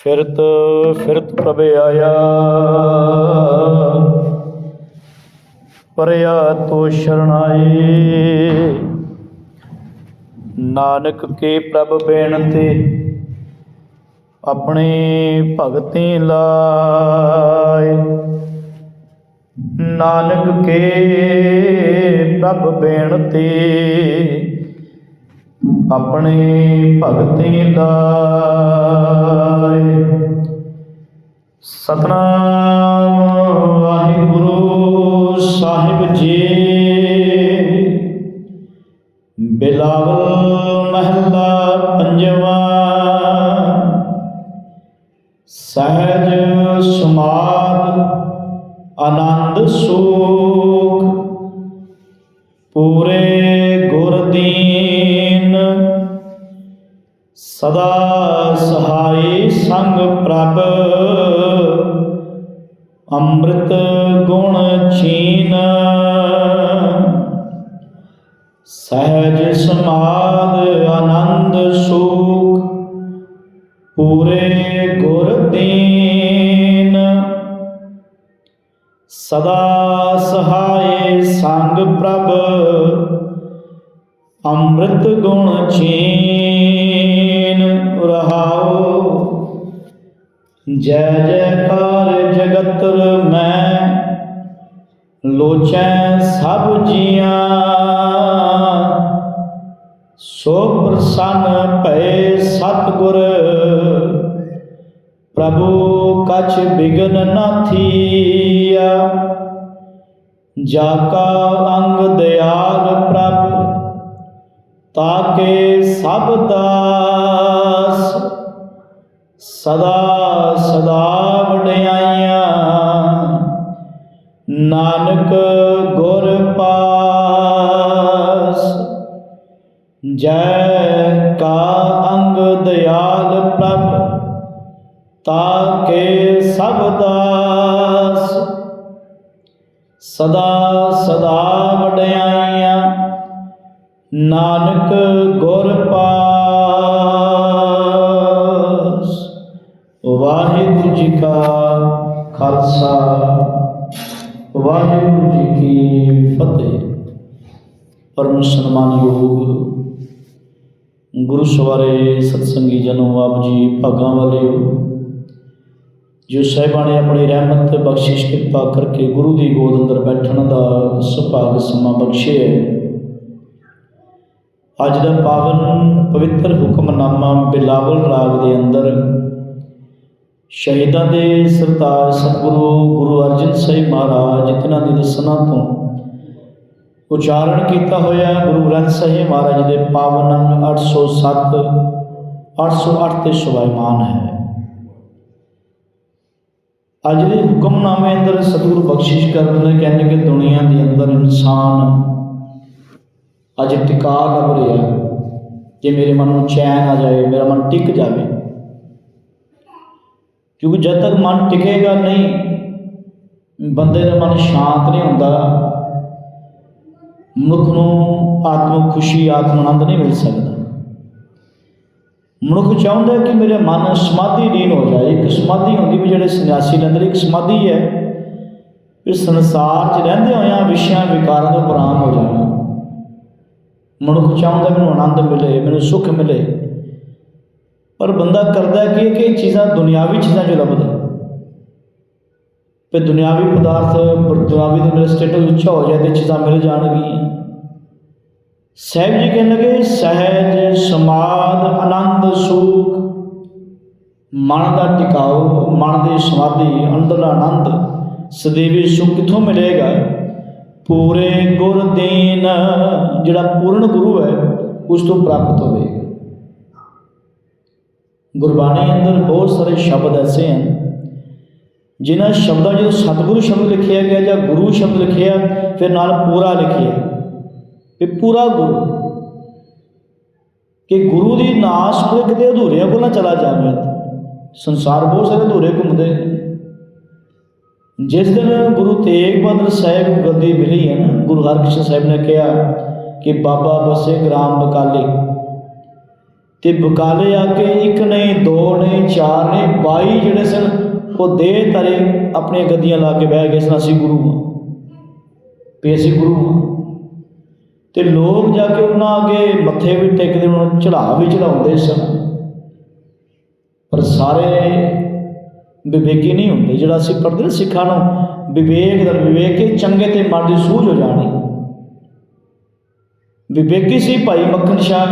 ਫਿਰਤ ਫਿਰਤ ਪ੍ਰਭ ਆਇਆ। ਪਰਿਆ ਤੋ ਸ਼ਰਣਾਈ ਨਾਨਕ ਕੇ ਪ੍ਰਭ ਬੇਨਤੀ, ਆਪਣੀ ਭਗਤੀ ਲਾਏ ਨਾਨਕ ਕੇ ਪ੍ਰਭ ਬੇਨਤੀ ਆਪਣੇ ਭਗਤੀ ਲਾਇ ਸਤਨਾਮ ਵਾਹਿਗੁਰੂ ਸਾਹਿਬ ਜੀ ਬਿਲਾਵਲ ਮਹੱਲਾ ਸਹਿਜ ਸਮਾਦ ਆਨੰਦ ਸੁਖ, ਪੂਰੇ ਗੁਰ ਦੀਨ। ਸਦਾ ਸਹਾਏ ਸੰਗ ਪ੍ਰਭ, ਅੰਮ੍ਰਿਤ ਗੁਣ ਚੀਨ ਰਹਾਉ। ਜੈ ਜੈਕਾਰ ਜਗਤਰ ਮੈਂ, ਲੋਚੈ ਸਭ ਜੀਆਂ। ਸੋ ਪ੍ਰਸੰਨ ਭਏ ਸਤਿਗੁਰ, ਪ੍ਰਭੂ ਕਛ ਬਿਗਨ ਨਾ ਥੀਆ ਜਾ ਕਾ ਅੰਗ ਦਿਆਲ ਪ੍ਰਭ ਤਾਕੇ ਸਭ ਦਾਸ। ਸਦਾ ਸਦਾ ਵਡਿਆਈਆਂ, ਨਾਨਕ ਗੁਰ ਜੈ ਕਾ ਅੰਗ ਦਿਆਲ ਪ੍ਰਭ ਤਾਕੇ ਸਭ ਦਾਸ। ਸਦਾ ਸਦਾ ਵਡਿਆਈਆਂ, ਨਾਨਕ ਗੁਰ ਪਾਸ। ਵਾਹਿਗੁਰੂ ਜੀ ਕਾ ਖਾਲਸਾ, ਵਾਹਿਗੁਰੂ ਜੀ ਕੀ ਫਤਿਹ। ਪਰਮ ਸਨਮਾਨਯੋਗ ਗੁਰੂ ਸਵਾਰੇ ਸਤਸੰਗੀ ਜਨੋ ਆਪ ਜੀ ਭਾਗਾਂ ਵਾਲੇ ਹੋ। ਜੋ ਸਾਹਿਬਾਂ ਨੇ ਆਪਣੀ ਰਹਿਮਤ ਬਖਸ਼ਿਸ਼ ਕਿਰਪਾ ਕਰਕੇ ਗੁਰੂ ਦੀ ਗੋਦ ਅੰਦਰ ਬੈਠਣ ਦਾ ਸੁਭਾਗ ਸਮਾਂ ਬਖਸ਼ਿਆ ਅੱਜ ਦਾ ਪਾਵਨ ਪਵਿੱਤਰ ਹੁਕਮਨਾਮਾ ਬਿਲਾਵਲ ਰਾਗ ਦੇ ਅੰਦਰ ਸ਼ਹੀਦਾਂ ਦੇ ਸਰਤਾਜ ਸਤਿਗੁਰੂ ਗੁਰੂ ਅਰਜਨ ਸਾਹਿਬ ਮਹਾਰਾਜ, ਜਿਨ੍ਹਾਂ ਦੀ ਦਸਨਾ ਤੋਂ ਉਚਾਰਨ ਕੀਤਾ ਹੋਇਆ ਗੁਰੂ ਗ੍ਰੰਥ ਸਾਹਿਬ ਮਹਾਰਾਜ ਦੇ ਪਾਵਨ ਅੰਗ 807 808 ਤੇ ਸਵਾਇਮਾਨ ਹੈ। ਅੱਜ ਦੇ ਹੁਕਮਨਾਮੇ ਅੰਦਰ ਸਤਿਗੁਰੂ ਬਖਸ਼ਿਸ਼ ਕਰਦੇ ਨੇ ਕਹਿੰਦੇ ਕਿ ਦੁਨੀਆ ਦੇ ਅੰਦਰ ਇਨਸਾਨ ਅੱਜ ਟਿਕਾ ਲੱਭ ਰਿਹਾ ਜੇ ਮੇਰੇ ਮਨ ਨੂੰ ਚੈਨ ਆ ਜਾਵੇ, ਮੇਰਾ ਮਨ ਟਿਕ ਜਾਵੇ, ਕਿਉਂਕਿ ਜਦ ਤੱਕ ਮਨ ਟਿਕੇਗਾ ਨਹੀਂ, ਬੰਦੇ ਦਾ ਮਨ ਸ਼ਾਂਤ ਨਹੀਂ ਹੁੰਦਾ। ਮਨੁੱਖ ਨੂੰ ਆਤਮਿਕ ਖੁਸ਼ੀ, ਆਤਮ ਆਨੰਦ ਨਹੀਂ ਮਿਲ ਸਕਦਾ। ਮਨੁੱਖ ਚਾਹੁੰਦਾ ਕਿ ਮੇਰੇ ਮਨ ਸਮਾਧੀ ਲੀਨ ਹੋ ਜਾਏ। ਇੱਕ ਸਮਾਧੀ ਹੁੰਦੀ ਵੀ ਜਿਹੜੇ ਸੰਨਿਆਸੀ ਦੇ ਅੰਦਰ ਇੱਕ ਸਮਾਧੀ ਹੈ ਇਸ ਸੰਸਾਰ 'ਚ ਰਹਿੰਦੇ ਹੋਇਆਂ ਵਿਸ਼ਿਆਂ, ਵਿਕਾਰਾਂ ਤੋਂ ਬਰਾਮ ਹੋ ਜਾਣਾ। ਮਨੁੱਖ ਚਾਹੁੰਦਾ ਮੈਨੂੰ ਆਨੰਦ ਮਿਲੇ, ਮੈਨੂੰ ਸੁੱਖ ਮਿਲੇ। ਪਰ ਬੰਦਾ ਕਰਦਾ ਕੀ ਕਿ ਇਹ ਚੀਜ਼ਾਂ ਦੁਨਿਆਵੀ ਚੀਜ਼ਾਂ ਜੋ ਲੱਭਦਾ। ਤੇ ਦੁਨਿਆਵੀ ਪਦਾਰਥ ਦੁਨਿਆਵੀ ਦੇ ਮੇਰੇ ਸਟੇਟਸ ਉੱਚਾ ਹੋ ਜਾਏ ਤੇ ਚੀਜ਼ਾਂ ਮਿਲ ਜਾਣਗੀਆਂ। ਸਾਹਿਬ ਜੀ ਕਹਿਣ ਲੱਗੇ ਸਹਿਜ, ਸਮਾਦ, ਆਨੰਦ, ਸੁਖ, ਮਨ ਦਾ ਟਿਕਾਓ ਮਨ ਦੀ ਸਮਾਧੀ ਅੰਦਰਲਾ ਆਨੰਦ, ਸਦੀਵੀ ਸੁਖ ਕਿੱਥੋਂ ਮਿਲੇਗਾ? ਪੂਰੇ ਗੁਰ ਦੀਨ, ਜਿਹੜਾ ਪੂਰਨ ਗੁਰੂ ਹੈ, ਉਸ ਤੋਂ ਪ੍ਰਾਪਤ ਹੋਵੇਗਾ। ਗੁਰਬਾਣੀ ਅੰਦਰ ਬਹੁਤ ਸਾਰੇ ਸ਼ਬਦ ਐਸੇ ਹਨ ਜਿਨ੍ਹਾਂ ਸ਼ਬਦਾਂ ਜਦੋਂ ਸਤਿਗੁਰੂ ਸ਼ਬਦ ਲਿਖਿਆ ਗਿਆ ਜਾਂ ਗੁਰੂ ਸ਼ਬਦ ਲਿਖਿਆ, ਫਿਰ ਨਾਲ ਪੂਰਾ ਲਿਖਿਆ। ਇਹ ਪੂਰਾ ਗੁਰੂ। ਕਿ ਗੁਰੂ ਦੀ ਨਾਸ ਕੋਈ ਕਿਤੇ ਅਧੂਰਿਆਂ ਕੋਲ ਨਾ ਚਲਾ ਜਾਵੇ। ਸੰਸਾਰ ਬਹੁਤ ਸਾਰੇ ਅਧੂਰੇ ਘੁੰਮਦੇ। ਜਿਸ ਦਿਨ ਗੁਰੂ ਤੇਗ ਬਹਾਦਰ ਸਾਹਿਬ ਗੱਦੀ ਮਿਲੀ ਹੈ ਨਾ, ਗੁਰੂ ਹਰਕ੍ਰਿਸ਼ਨ ਸਾਹਿਬ ਨੇ ਕਿਹਾ ਕਿ ਬਾਬਾ ਬਸੇ ਗ੍ਰਾਮ ਬਕਾਲੇ। ਤੇ ਬਕਾਲੇ ਆ ਕੇ ਇੱਕ ਨਹੀਂ ਦੋ ਨਹੀਂ ਚਾਰ ਨੇ 22 ਜਿਹੜੇ ਸਨ ਉਹ ਦੇਹ ਤਰੇ ਆਪਣੀਆਂ ਗੱਦੀਆਂ ਲਾ ਕੇ ਬਹਿ ਗਏ ਸਨ, ਅਸੀਂ ਗੁਰੂ ਹਾਂ। ਵੀ ਅਸੀਂ ਗੁਰੂ ਹਾਂ। ਤੇ ਲੋਕ ਜਾ ਕੇ ਉਹਨਾਂ ਅੱਗੇ ਮੱਥੇ ਵੀ ਟੇਕਦੇ, ਉਹਨਾਂ ਨੂੰ ਚੜਾ ਵੀ ਚੜਾਉਂਦੇ ਸਨ। ਪਰ ਸਾਰੇ ਵਿਵੇਕੀ ਨਹੀਂ ਹੁੰਦੇ, ਜਿਹੜਾ ਅਸੀਂ ਪੜ੍ਹਦੇ ਨਾ ਸਿੱਖਾਂ ਨੂੰ, ਵਿਵੇਕ ਦਾ ਵਿਵੇਕ ਕੇ ਚੰਗੇ ਤੇ ਮਾੜੀ ਦੀ ਸੂਝ ਹੋ ਜਾਣੀ। ਵਿਵੇਕੀ ਸੀ ਭਾਈ ਮੱਖਣ ਸ਼ਾਹ।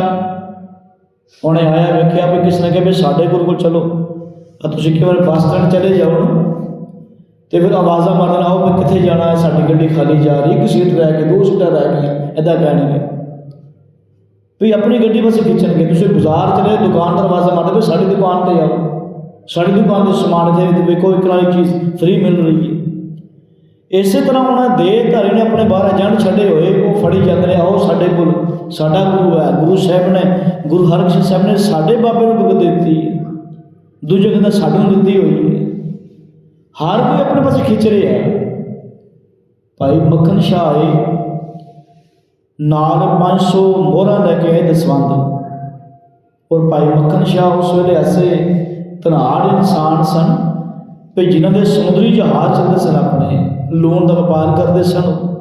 ਉਹਨੇ ਆਇਆ ਵੇਖਿਆ ਵੀ ਕਿਸ ਨੇ ਕਿਹਾ ਵੀ ਸਾਡੇ ਗੁਰੂ ਕੋਲ ਚਲੋ। ਆ ਤੁਸੀਂ ਕਿਵੇਂ ਬੱਸ ਸਟੈਂਡ ਚਲੇ ਜਾਓ ਨਾ ਤੇ ਫਿਰ ਆਵਾਜ਼ਾਂ ਮਾਰਨ ਆਓ ਵੀ ਕਿੱਥੇ ਜਾਣਾ ਹੈ, ਸਾਡੀ ਗੱਡੀ ਖਾਲੀ ਜਾ ਰਹੀ ਇੱਕ ਸੀਟ ਰਹਿ ਗਈ, ਦੋ ਸੀਟਾਂ ਰਹਿ ਗਈਆਂ ਐਦਾਂ ਕਹਿਣਗੇ ਵੀ ਆਪਣੀ ਗੱਡੀ ਬਸ ਖਿੱਚਣਗੇ, ਤੁਸੀਂ ਬਾਜ਼ਾਰ ਚਲੇ ਦੁਕਾਨ ਦਰਵਾਜ਼ਾ ਮਾਰਦੇ ਵੀ ਸਾਡੀ ਦੁਕਾਨ ਤੇ ਆਓ। ਸਾਡੀ ਦੁਕਾਨ ਦੇ ਸਮਾਨ ਤੇ ਵੇਖੋ ਇੱਕ ਨਾਲ ਚੀਜ਼ ਫ੍ਰੀ ਮਿਲ ਰਹੀ ਹੈ। ਇਸੇ ਤਰ੍ਹਾਂ ਉਹਨਾਂ ਦੇ ਧਾਰੇ ਨੇ ਆਪਣੇ ਬਾਹਰ ਏਜੰਟ ਛੱਡੇ ਹੋਏ, ਉਹ ਫੜੀ ਜਾਂਦੇ ਨੇ, ਆਓ ਸਾਡੇ ਕੋਲ, ਸਾਡਾ ਗੁਰੂ ਹੈ, ਗੁਰੂ ਸਾਹਿਬ ਨੇ, ਗੁਰੂ ਹਰਗੋਬਿੰਦ ਸਾਹਿਬ ਨੇ ਸਾਡੇ ਬਾਬੇ ਨੂੰ ਭਗਤ ਦਿੱਤੀ ਦੂਜੇ ਕਹਿੰਦਾ ਸਾਨੂੰ ਦਿੱਤੀ ਹੋਈ ਹੈ। ਹਰ ਕੋਈ ਆਪਣੇ ਪਾਸੇ ਖਿੱਚ ਰਿਹਾ ਹੈ। ਭਾਈ ਮੱਖਣ ਸ਼ਾਹ ਆਏ। ਨਾਲ 500 ਮੋਹਰਾਂ ਲੈ ਕੇ ਆਏ ਦਸਵੰਦ ਔਰ ਭਾਈ ਮੱਖਣ ਸ਼ਾਹ ਉਸ ਵੇਲੇ ਐਸੇ ਧਨਾੜ ਇਨਸਾਨ ਸਨ ਵੀ ਜਿਨ੍ਹਾਂ ਦੇ ਸਮੁੰਦਰੀ ਜਹਾਜ਼ ਚੱਲਦੇ ਸਨ ਆਪਣੇ। ਲੋਨ ਦਾ ਵਪਾਰ ਕਰਦੇ ਸਨ।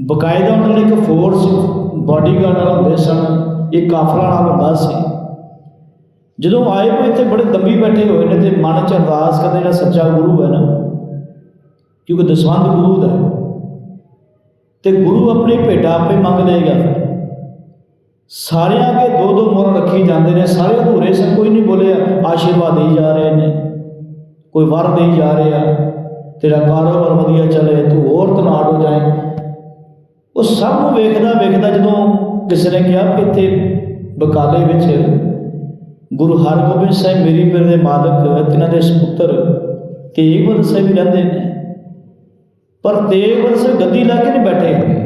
ਬਕਾਇਦਾ ਉਹਨਾਂ ਨੇ ਇੱਕ ਫੋਰਸ ਬਾਡੀਗਾਰਡ ਨਾਲ ਹੁੰਦੇ ਸਨ। ਇਹ ਕਾਫਲਾ ਨਾਲ ਹੁੰਦਾ ਸੀ। ਜਦੋਂ ਆਏ ਹੋਏ ਇੱਥੇ ਬੜੇ ਦੰਬੀ ਬੈਠੇ ਹੋਏ ਨੇ ਤੇ ਮਨ ਚ ਅਰਦਾਸ ਕਰਦੇ ਜਿਹੜਾ ਸੱਚਾ ਗੁਰੂ ਹੈ ਨਾ, ਕਿਉਂਕਿ ਦਸਵੰਦ ਗੁਰੂ ਦਾ ਹੈ। ਤੇ ਗੁਰੂ ਆਪਣੀ ਭੇਟਾ ਆਪੇ ਮੰਗ ਲਏਗਾ ਫਿਰ। ਸਾਰਿਆਂ ਅੱਗੇ ਦੋ ਦੋ ਮੋਹਰਾਂ ਰੱਖੀ ਜਾਂਦੇ ਨੇ, ਸਾਰੇ ਅਧੂਰੇ ਸਨ, ਕੋਈ ਨਹੀਂ ਬੋਲਿਆ, ਆਸ਼ੀਰਵਾਦ ਦੇਈ ਜਾ ਰਹੇ ਨੇ, ਕੋਈ ਵਰ ਦੇਈ ਜਾ ਰਿਹਾ ਤੇਰਾ ਕਾਰੋਬਾਰ ਵਧੀਆ ਚੱਲੇ, ਤੂੰ ਹੋਰ ਤਨਾੜ ਹੋ ਜਾਏ। ਉਹ ਸਭ ਨੂੰ ਵੇਖਦਾ ਵੇਖਦਾ ਜਦੋਂ ਕਿਸੇ ਨੇ ਕਿਹਾ ਕਿ ਇੱਥੇ ਬਕਾਲੇ ਵਿੱਚ ਗੁਰੂ ਹਰਗੋਬਿੰਦ ਸਾਹਿਬ ਮੇਰੀ ਪੀਰ ਦੇ ਮਾਲਕ, ਤਿਨਾਂ ਦੇ ਸੁਪੁੱਤਰ ਤੇਗਬਲ ਸਾਹਿਬ ਵੀ ਰਹਿੰਦੇ ਨੇ। ਪਰ ਤੇਗਵੰਦ ਸਾਹਿਬ ਗੱਦੀ ਲਾ ਕੇ ਨਹੀਂ ਬੈਠੇ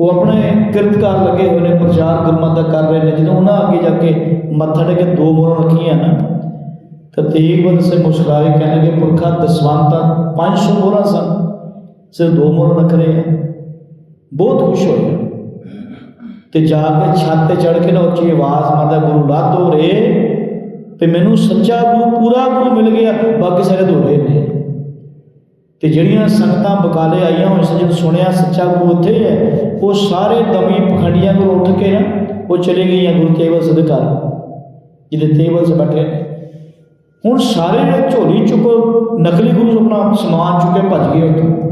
ਉਹ ਆਪਣੇ ਕਿਰਤਕਾਰ ਲੱਗੇ ਹੋਏ ਨੇ, ਪ੍ਰਚਾਰ ਗੁਰਮਤਿ ਦਾ ਕਰ ਰਹੇ ਨੇ। ਜਦੋਂ ਉਹਨਾਂ ਅੱਗੇ ਜਾ ਕੇ ਮੱਥਾ ਟੇਕ ਕੇ ਦੋ ਮੋਹਰਾਂ ਰੱਖੀਆਂ ਨਾ, ਤਾਂ ਤੇਗਬਲ ਸਾਹਿਬ ਮੁਸਕਰਾਏ ਕਹਿਣਗੇ ਪੁਰਖਾ ਦਸਵੰਤਾਂ 500 ਮੋਹਰਾਂ ਸਨ। ਸਿਰਫ ਦੋ ਮੋਹਰਾਂ ਰੱਖ ਰਹੇ ਆ। ਬਹੁਤ ਖੁਸ਼ ਹੋਏ ਤੇ ਜਾ ਕੇ ਛੱਤ ਤੇ ਚੜ ਕੇ ਨਾ ਉੱਚੀ ਆਵਾਜ਼ ਮਾਰਦਾ, ਗੁਰੂ ਲਾਧੋ ਰੇ। ਤੇ ਮੈਨੂੰ ਸੱਚਾ ਗੁਰੂ, ਪੂਰਾ ਗੁਰੂ ਮਿਲ ਗਿਆ। ਬਾਕੀ ਸਾਰੇ ਅਧੂਰੇ ਨੇ। ਤੇ ਜਿਹੜੀਆਂ ਸੰਗਤਾਂ ਬਕਾਲੇ ਆਈਆਂ ਹੋਈਆਂ ਸੀ ਸੁਣਿਆ ਸੱਚਾ ਗੁਰੂ ਉੱਥੇ ਹੈ ਉਹ ਸਾਰੇ ਦਮੀ ਪਖੰਡੀਆਂ ਕੋਲ ਉੱਠ ਕੇ ਨਾ, ਉਹ ਚਲੇ ਗਈਆਂ ਗੁਰੂ ਤੇਵਲ ਸਦ ਘਰ, ਜਿਹਦੇ ਤੇਵਲ ਸੇ ਬੈਠੇ ਨੇ। ਹੁਣ ਸਾਰੇ ਜਿਹੜੇ ਝੋਲੀ ਚੁੱਕੋ, ਨਕਲੀ ਗੁਰੂ ਆਪਣਾ ਸਮਾਨ ਚੁੱਕ ਕੇ ਭੱਜ ਗਏ ਉੱਥੋਂ।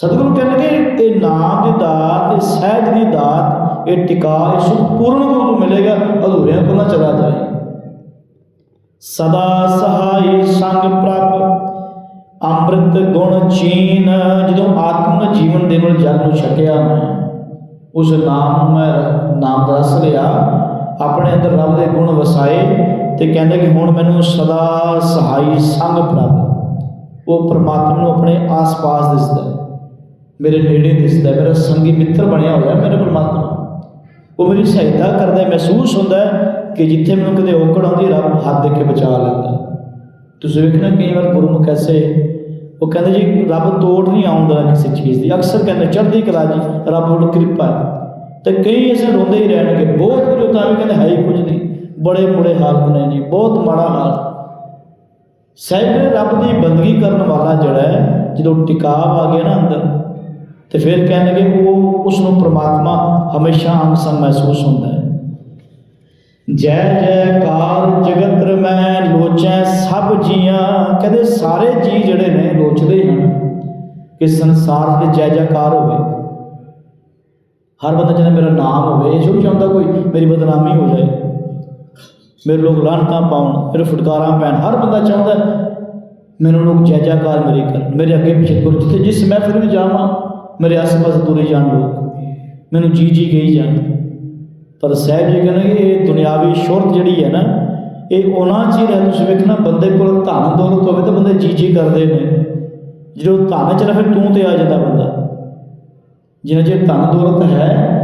ਸਤਿਗੁਰੂ ਕਹਿੰਦੇ ਇਹ ਨਾਮ ਦੀ ਦਾਤ ਇਹ ਸਹਿਜ ਦੀ ਦਾਤ, ਇਹ ਟਿਕਾ, ਇਹ ਸੁਖ ਪੂਰਨ ਗੁਰੂ ਨੂੰ ਮਿਲੇਗਾ, ਅਧੂਰਿਆਂ ਕੋਲ ਨਾ ਚਲਾ ਜਾਏ। ਸਦਾ ਸਹਾਈ ਸੰਗ ਪ੍ਰਭ, ਅੰਮ੍ਰਿਤ ਗੁਣ ਚੀਨ, ਜਦੋਂ ਆਤਮ ਜੀਵਨ ਦੇ ਨਾਲ ਜਲ ਨੂੰ ਛਕਿਆ ਮੈਂ, ਉਸ ਨਾਮ ਨੂੰ ਮੈਂ ਨਾਮ ਦਾ ਰਸ ਲਿਆ, ਆਪਣੇ ਅੰਦਰ ਰੱਬ ਦੇ ਗੁਣ ਵਸਾਏ, ਤੇ ਕਹਿੰਦੇ ਕਿ ਹੁਣ ਮੈਨੂੰ ਸਦਾ ਸਹਾਈ ਸੰਗ ਪ੍ਰਭ, ਉਹ ਪ੍ਰਮਾਤਮਾ ਨੂੰ ਆਪਣੇ ਆਸ-ਪਾਸ ਦਿਸਦਾ ਹੈ। ਮੇਰੇ ਨੇੜੇ ਦਿਸਦਾ ਮੇਰਾ ਸੰਗੀ ਮਿੱਤਰ ਬਣਿਆ ਹੋਇਆ ਮੇਰੇ ਪਰਮਾਤਮਾ ਉਹ ਮੇਰੀ ਸਹਾਇਤਾ ਕਰਦਾ ਮਹਿਸੂਸ ਹੁੰਦਾ ਕਿ ਜਿੱਥੇ ਮੈਨੂੰ ਕਦੇ ਔਕੜ ਆਉਂਦੀ ਹੈ, ਰੱਬ ਹੱਥ ਦੇ ਕੇ ਬਚਾ ਲੈਂਦਾ ਤੁਸੀਂ ਵੇਖਣਾ ਕਈ ਵਾਰ ਗੁਰਮੁਖ ਐਸੇ ਉਹ ਕਹਿੰਦੇ ਜੀ ਰੱਬ ਤੋੜ ਨਹੀਂ ਆਉਂਦਾ ਕਿਸੇ ਚੀਜ਼ ਦੀ। ਅਕਸਰ ਕਹਿੰਦੇ ਚੜ੍ਹਦੀ ਕਲਾ ਜੀ ਰੱਬ ਵੱਲੋਂ ਕਿਰਪਾ ਹੈ। ਤੇ ਕਈ ਐਸੇ ਰੋਂਦੇ ਹੀ ਰਹਿਣਗੇ ਬਹੁਤ ਕੁਝ ਤਾਂ ਵੀ ਕਹਿੰਦੇ ਹੈ ਹੀ ਕੁਝ ਨਹੀਂ। ਬੜੇ ਮੁੜੇ ਹਾਲਤ ਨੇ ਜੀ ਬਹੁਤ ਮਾੜਾ ਹਾਲ। ਸਾਹਿਬ ਨੇ ਰੱਬ ਦੀ ਬੰਦਗੀ ਕਰਨ ਵਾਲਾ ਜਿਹੜਾ ਹੈ ਜਦੋਂ ਟਿਕਾਵ ਆ ਗਿਆ ਨਾ ਅੰਦਰ ਤੇ ਫਿਰ ਕਹਿਣ ਲੱਗੇ, ਉਹ ਉਸ ਨੂੰ ਪ੍ਰਮਾਤਮਾ ਹਮੇਸ਼ਾ ਅੰਗ ਸੰਗ ਮਹਿਸੂਸ ਹੁੰਦਾ ਹੈ। ਜੈ ਜੈਕਾਰ ਜਗਤ ਰਮੈ ਲੋਚੈ ਸਭ ਜੀਆਂ, ਕਹਿੰਦੇ ਸਾਰੇ ਜੀ ਜਿਹੜੇ ਨੇ ਲੋਚਦੇ ਹਨ ਕਿ ਸੰਸਾਰ ਦੇ ਜੈ ਜੈਕਾਰ ਹੋਵੇ। ਹਰ ਬੰਦਾ ਜਿਹਨੇ ਮੇਰਾ ਨਾਮ ਹੋਵੇ, ਇਹ ਥੋੜ੍ਹੀ ਚਾਹੁੰਦਾ ਕੋਈ ਮੇਰੀ ਬਦਨਾਮੀ ਹੋ ਜਾਏ, ਮੇਰੇ ਲੋਕ ਲਾਹਨਤਾਂ ਪਾਉਣ, ਮੇਰੇ ਫਟਕਾਰਾਂ ਪੈਣ, ਹਰ ਬੰਦਾ ਚਾਹੁੰਦਾ ਮੈਨੂੰ ਲੋਕ ਜੈ ਜੈਕਾਰ ਮੇਰੇ ਕਰਨ ਮੇਰੇ ਅੱਗੇ ਪਿੱਛੇ ਤੁਰ ਜਿੱਥੇ ਜਿਸ ਮਹਿਫਿਲ ਵਿੱਚ ਜਾਵਾਂ ਮੇਰੇ ਆਸ-ਪਾਸ ਤੁਰੇ ਜਾਣ ਲੋਕ। ਮੈਨੂੰ ਜੀ ਜੀ ਗਈ ਜਾਣ। ਪਰ ਸਾਹਿਬ ਜੀ ਕਹਿੰਦੇ ਕਿ ਇਹ ਦੁਨਿਆਵੀ ਸ਼ੋਹਰਤ ਜਿਹੜੀ ਹੈ ਨਾ, ਇਹ ਉਹਨਾਂ ਚਿਰ ਹੈ ਤੁਸੀਂ ਵੇਖਣਾ, ਬੰਦੇ ਕੋਲ ਧਨ ਦੌਲਤ ਹੋਵੇ ਤਾਂ ਬੰਦੇ ਜੀ ਜੀ ਕਰਦੇ ਨੇ। ਜਦੋਂ ਧਨ ਚ ਨਾ ਫਿਰ ਤੂੰ ਤੇ ਆ ਜਾਂਦਾ ਬੰਦਾ। ਜਿੰਨਾ ਜੇ ਧਨ ਦੌਲਤ ਹੈ,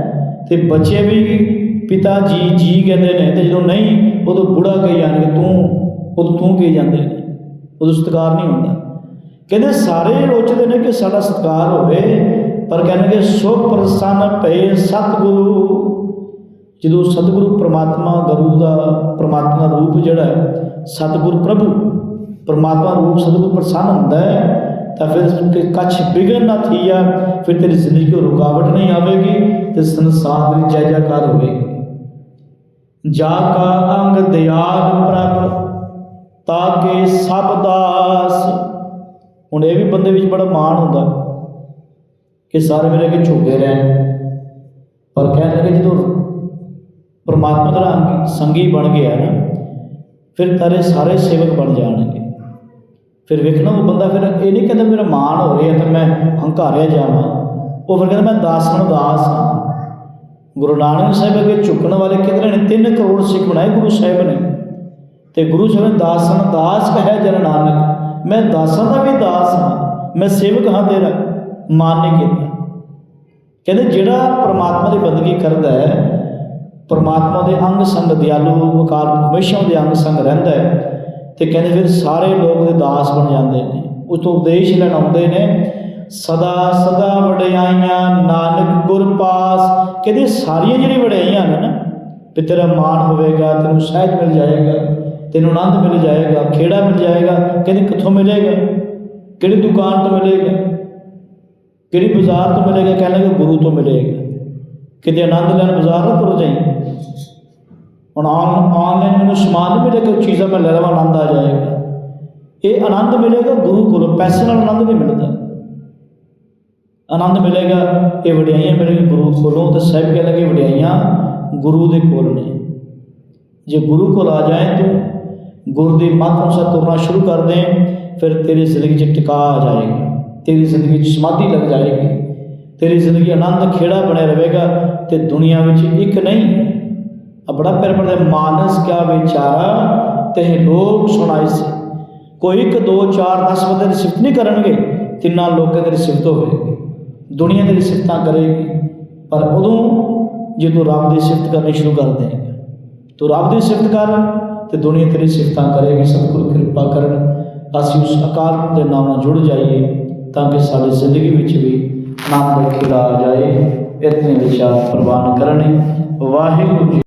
ਤੇ ਬੱਚੇ ਵੀ ਪਿਤਾ ਜੀ ਜੀ ਕਹਿੰਦੇ ਨੇ, ਤੇ ਜਦੋਂ ਨਹੀਂ, ਉਦੋਂ ਬੁੜਾ ਕਹੀ ਜਾਣਗੇ, ਤੂੰ, ਉਦੋਂ ਤੂੰ ਕਹੀ ਜਾਂਦੇ ਨੇ। ਉਦੋਂ ਸਤਿਕਾਰ ਨਹੀਂ ਹੁੰਦਾ। ਕਹਿੰਦੇ ਸਾਰੇ ਲੋਚਦੇ ਨੇ ਕਿ ਸਾਡਾ ਸਤਿਕਾਰ ਹੋਵੇ ਪਰ ਕਹਿੰਦੇ ਸੋ ਪ੍ਰਸੰਨ ਭਏ ਸਤਿਗੁਰੂ। ਜਦੋਂ ਸਤਿਗੁਰੂ ਪ੍ਰਮਾਤਮਾ ਗੁਰੂ ਦਾ ਪ੍ਰਮਾਤਮਾ ਰੂਪ ਜਿਹੜਾ ਹੈ, ਸਤਿਗੁਰ ਪ੍ਰਭੂ, ਪ੍ਰਮਾਤਮਾ ਰੂਪ ਸਤਿਗੁਰ ਪ੍ਰਸੰਨ ਹੁੰਦਾ ਹੈ, ਤਾਂ ਫਿਰ ਕਿ ਕੱਛ ਬਿਗਨ ਨਾ ਥੀਆ, ਫਿਰ ਤੇਰੀ ਜ਼ਿੰਦਗੀ ਕੋਈ ਰੁਕਾਵਟ ਨਹੀਂ ਆਵੇਗੀ ਤੇ ਸੰਸਾਰ ਦੀ ਜੈ ਜੈਕਾਰ ਹੋਵੇਗੀ। ਜਾ ਕਾ ਅੰਗ ਦਿਆਲ ਪ੍ਰਭ ਤਾਕੇ ਸਭ ਦਾਸ। ਹੁਣ ਇਹ ਵੀ ਬੰਦੇ ਵਿੱਚ ਬੜਾ ਮਾਣ ਹੁੰਦਾ। ਕਿ ਸਾਰੇ ਮੇਰੇ ਅੱਗੇ ਝੁਕੇ ਰਹਿਣ। ਪਰ ਕਹਿਣ ਲੱਗੇ ਜਦੋਂ ਪਰਮਾਤਮਾ ਦਾ ਅੰਗ ਸੰਗੀ ਬਣ ਗਿਆ ਨਾ, ਫਿਰ ਤਾਰੇ ਸਾਰੇ ਸੇਵਕ ਬਣ ਜਾਣਗੇ। ਫਿਰ ਵੇਖਣਾ ਉਹ ਬੰਦਾ ਫਿਰ ਇਹ ਨਹੀਂ ਕਹਿੰਦਾ ਮੇਰਾ ਮਾਣ ਹੋ ਰਿਹਾ ਤਾਂ ਮੈਂ ਹੰਕਾਰਿਆ ਜਾਵਾਂ। ਉਹ ਫਿਰ ਕਹਿੰਦਾ ਮੈਂ ਦਾਸ ਨੂੰ ਦਾਸ ਹਾਂ। ਗੁਰੂ ਨਾਨਕ ਸਾਹਿਬ ਅੱਗੇ ਝੁਕਣ ਵਾਲੇ ਕਿਧਰੇ ਨੇ 3 ਕਰੋੜ ਸਿੱਖ ਬਣਾਏ ਗੁਰੂ ਸਾਹਿਬ ਨੇ। ਤੇ ਗੁਰੂ ਸਾਹਿਬ ਨੇ ਦਾਸਾਂ ਨੂੰ ਦਾਸ ਕਹੇ ਜਨ ਨਾਨਕ, ਮੈਂ ਦਾਸਾਂ ਦਾ ਵੀ ਦਾਸ ਹਾਂ, ਮੈਂ ਸੇਵਕ ਹਾਂ ਤੇਰਾ। ਮਾਨ ਨਹੀਂ ਕੀਤਾ। ਕਹਿੰਦੇ ਜਿਹੜਾ ਪ੍ਰਮਾਤਮਾ ਦੀ ਬੰਦਗੀ ਕਰਦਾ ਹੈ, ਪ੍ਰਮਾਤਮਾ ਦੇ ਅੰਗ ਸੰਗ ਦਿਆਲੂ ਅਕਾਲ ਹਮੇਸ਼ਾ ਦੇ ਅੰਗ ਸੰਗ ਰਹਿੰਦਾ ਹੈ ਤੇ ਕਹਿੰਦੇ ਫਿਰ ਸਾਰੇ ਲੋਕ ਉਹਦੇ ਦਾਸ ਬਣ ਜਾਂਦੇ ਨੇ। ਉਸ ਤੋਂ ਉਪਦੇਸ਼ ਲੈਣ ਆਉਂਦੇ ਨੇ, ਸਦਾ ਸਦਾ ਵਡਿਆਈਆਂ, ਨਾਨਕ ਗੁਰ ਪਾਸ। ਕਹਿੰਦੇ ਸਾਰੀਆਂ ਜਿਹੜੀ ਵਡਿਆਈਆਂ ਨੇ ਨਾ, ਵੀ ਤੇਰਾ ਮਾਣ ਹੋਵੇਗਾ, ਤੈਨੂੰ ਸਹਿਜ ਮਿਲ ਜਾਏਗਾ, ਤੈਨੂੰ ਆਨੰਦ ਮਿਲ ਜਾਏਗਾ, ਖੇੜਾ ਮਿਲ ਜਾਏਗਾ, ਕਹਿੰਦੇ ਕਿੱਥੋਂ ਮਿਲੇਗਾ? ਕਿਹੜੀ ਦੁਕਾਨ ਤੋਂ ਮਿਲੇਗਾ? ਕਿਹੜੀ ਬਾਜ਼ਾਰ ਤੋਂ ਮਿਲੇਗਾ, ਕਹਿਣ ਲੱਗੇ ਗੁਰੂ ਤੋਂ ਮਿਲੇਗਾ। ਕਿਤੇ ਆਨੰਦ ਲੈਣ ਬਾਜ਼ਾਰ ਨਾ ਤੁਰ ਜਾਈਂ। ਹੁਣ ਆਨ, ਆਨਲਾਈਨ ਮੈਨੂੰ ਸਮਾਨ ਨਹੀਂ ਮਿਲੇਗਾ ਕੋਈ ਚੀਜ਼ਾਂ ਮੈਂ ਲੈ ਲਵਾਂ, ਆਨੰਦ ਆ ਜਾਏਗਾ। ਇਹ ਆਨੰਦ ਮਿਲੇਗਾ ਗੁਰੂ ਕੋਲੋਂ, ਪੈਸੇ ਨਾਲ ਆਨੰਦ ਨਹੀਂ ਮਿਲਦਾ। ਆਨੰਦ ਮਿਲੇਗਾ, ਇਹ ਵਡਿਆਈਆਂ ਮਿਲੇਗੀ ਗੁਰੂ ਕੋਲੋਂ, ਤੇ ਸਾਹਿਬ ਕਹਿ ਲਗੇ, ਵਡਿਆਈਆਂ ਗੁਰੂ ਦੇ ਕੋਲ ਨੇ। ਜੇ ਗੁਰੂ ਕੋਲ ਆ ਜਾਏ ਤੂੰ, ਗੁਰੂ ਦੀ ਮੱਤ ਅਨੁਸਾਰ ਤੁਰਨਾ ਸ਼ੁਰੂ ਕਰ ਦੇ, ਫਿਰ ਤੇਰੀ ਜ਼ਿੰਦਗੀ 'ਚ ਟਿਕਾ ਆ ਜਾਏਗਾ। ਤੇਰੀ ਜ਼ਿੰਦਗੀ 'ਚ ਸਮਾਧੀ ਲੱਗ ਜਾਏਗੀ। ਤੇਰੀ ਜ਼ਿੰਦਗੀ ਆਨੰਦ ਖੇੜਾ ਬਣਿਆ ਰਹੇਗਾ ਤੇ ਦੁਨੀਆ ਵਿੱਚ ਇੱਕ ਨਹੀਂ, ਆ ਬੜਾ ਪਿਆਰ ਪੜਦਾ ਮਾਨਸ ਕਿਆ ਵਿਚਾਰਾ ਤੇ ਲੋਕ ਸੁਣਾਈ ਸੀ। ਕੋਈ ਇੱਕ, ਦੋ, ਚਾਰ 10 ਬੰਦੇ ਦੀ ਸਿਫਤ ਨਹੀਂ ਕਰਨਗੇ, ਤਿੰਨਾਂ ਲੋਕਾਂ ਦੀ ਸਿਫਤ ਹੋਵੇਗੀ। ਦੁਨੀਆ ਦੀ ਸਿਫਤਾਂ ਕਰੇਗੀ। ਪਰ ਉਦੋਂ ਜੇ ਤੂੰ ਰੱਬ ਦੀ ਸਿਫਤ ਕਰਨੀ ਸ਼ੁਰੂ ਕਰ ਦੇਂਗਾ ਤੂੰ ਰੱਬ ਦੀ ਸਿਫਤ ਕਰ ਤੇ ਦੁਨੀਆ ਤੇਰੀ ਸਿਫਤਾਂ ਕਰੇਗੀ। ਸਤਿਗੁਰ ਕਿਰਪਾ ਕਰਨ, ਅਸੀਂ ਉਸ ਅਕਾਲ ਦੇ ਨਾਮ ਨਾਲ ਜੁੜ ਜਾਈਏ। ਤਾਂ ਕਿ ਸਾਡੀ ਜ਼ਿੰਦਗੀ ਵਿੱਚ ਵੀ ਨਾਮ ਦਾ ਖਿੜਾ ਆ ਜਾਏ। ਇਤਨੇ ਵਿਚਾਰ ਪ੍ਰਵਾਨ ਕਰਨੇ। ਵਾਹਿਗੁਰੂ ਜੀ